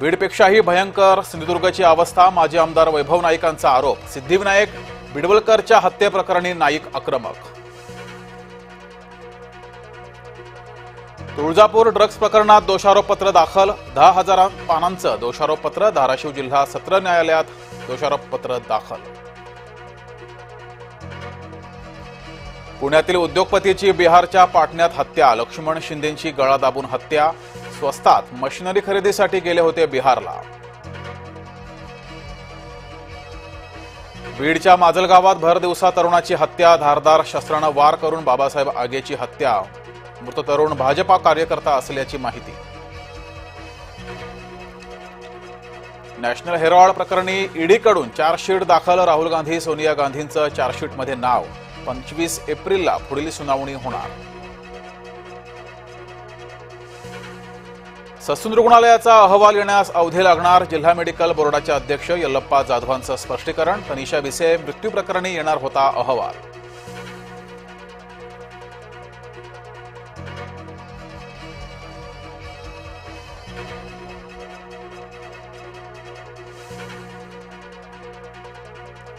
बीडपेक्षाही भयंकर सिंधुदुर्गची अवस्था माजी आमदार वैभव नाईकांचा आरोप सिद्धिविनायक बिडवलकरच्या हत्येप्रकरणी नाईक आक्रमक. तुळजापूर ड्रग्ज प्रकरणात दोषारोपपत्र दाखल दहा हजार पानांचं दोषारोपपत्र धाराशिव जिल्हा सत्र न्यायालयात दोषारोपपत्र दाखल. पुण्यातील उद्योगपतीची बिहारच्या पाटण्यात हत्या लक्ष्मण शिंदेची गळा दाबून हत्या स्वस्तात मशिनरी खरेदीसाठी गेले होते बिहारला. बीडच्या माजलगावात भर दिवसा तरुणाची हत्या धारदार शस्त्रानं वार करून बाबासाहेब आगेची हत्या. मृत तरुण भाजपा कार्यकर्ता असल्याची माहिती. नॅशनल हेरॉल्ड प्रकरणी ईडीकडून चार्जशीट दाखल राहुल गांधी सोनिया गांधींचं चार्जशीटमध्ये नाव. पंचवीस एप्रिलला पुढील सुनावणी होणार. ससून रुग्णालयाचा अहवाल येण्यास अवधी लागणार. जिल्हा मेडिकल बोर्डाचे अध्यक्ष यल्लप्पा जाधवांचं स्पष्टीकरण. तनिषा विसे मृत्यू प्रकरणी येणार होता अहवाल.